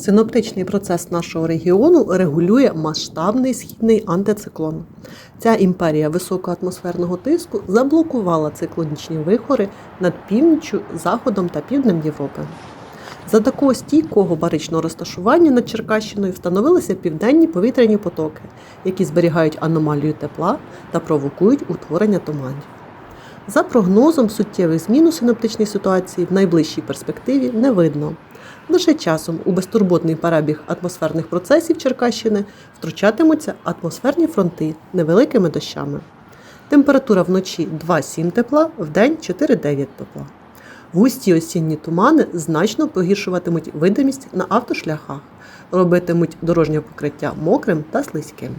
Синоптичний процес нашого регіону регулює масштабний східний антициклон. Ця імперія високоатмосферного тиску заблокувала циклонічні вихори над північчю, заходом та півднем Європи. За такого стійкого баричного розташування над Черкащиною встановилися південні повітряні потоки, які зберігають аномалію тепла та провокують утворення туманів. За прогнозом, суттєвих змін у синоптичній ситуації в найближчій перспективі не видно. Лише часом у безтурботний перебіг атмосферних процесів Черкащини втручатимуться атмосферні фронти невеликими дощами. Температура вночі 2,7 тепла, вдень 4,9 тепла. Густі осінні тумани значно погіршуватимуть видимість на автошляхах, робитимуть дорожнє покриття мокрим та слизьким.